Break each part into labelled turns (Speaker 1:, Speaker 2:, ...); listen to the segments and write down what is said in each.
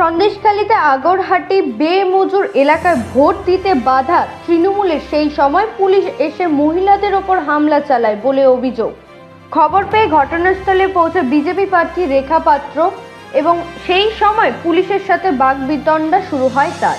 Speaker 1: সন্দেশখালীতে আগরহাটি বেমজুর এলাকায় ভোট দিতে বাধা তৃণমূলে সেই সময় পুলিশ এসে মহিলাদের ওপর হামলা চালায় বলে অভিযোগ। খবর পেয়ে ঘটনাস্থলে পৌঁছে বিজেপি প্রার্থী রেখা পাত্র এবং সেই সময় পুলিশের সাথে বাগবিতণ্ডা শুরু হয় তার।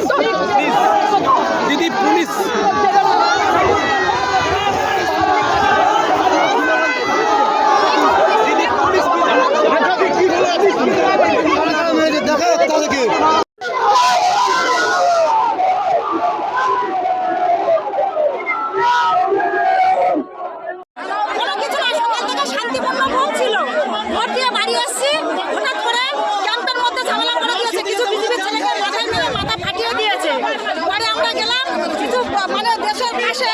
Speaker 2: পাশে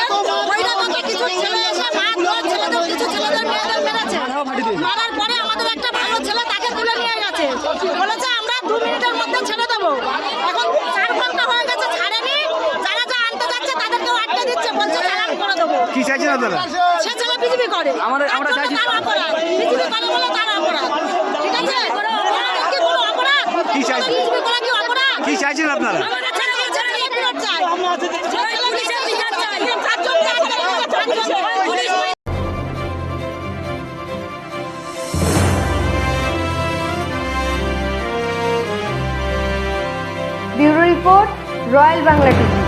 Speaker 2: বৈরাগকে কিছু ছেলে এসে মা দোয়ার ছেলেদের কিছু ছেলেদের মেয়েদের মেরেছে। মারার পরে আমাদের একটা ভালো ছেলে তাকে তুলে নিয়ে গেছে। বলেছে আমরা দু মিনিটের মধ্যে ছেড়ে দেবো। এখন চার ঘণ্টা হয়ে গেছে ছাড়েনি। যারা যা আনতে যাচ্ছে তাদেরকেও আটকে দিচ্ছে। বলছে চালান করে দেবো।
Speaker 3: কি চাইছেন আপনারা?
Speaker 2: সে ছেলে বিজেপি করে।
Speaker 3: আমরা- আমরা চাইছি-
Speaker 2: তার অপরাধ। বিজেপি করে বলে তার অপরাধ। ঠিক আছে? কি অপরাধ?
Speaker 3: কি চাইছি?
Speaker 2: কি
Speaker 3: চাইছেন আপনারা?
Speaker 2: ফেরত চাই। বিচার চাই
Speaker 1: রয়্যাল বাংলা টিভি।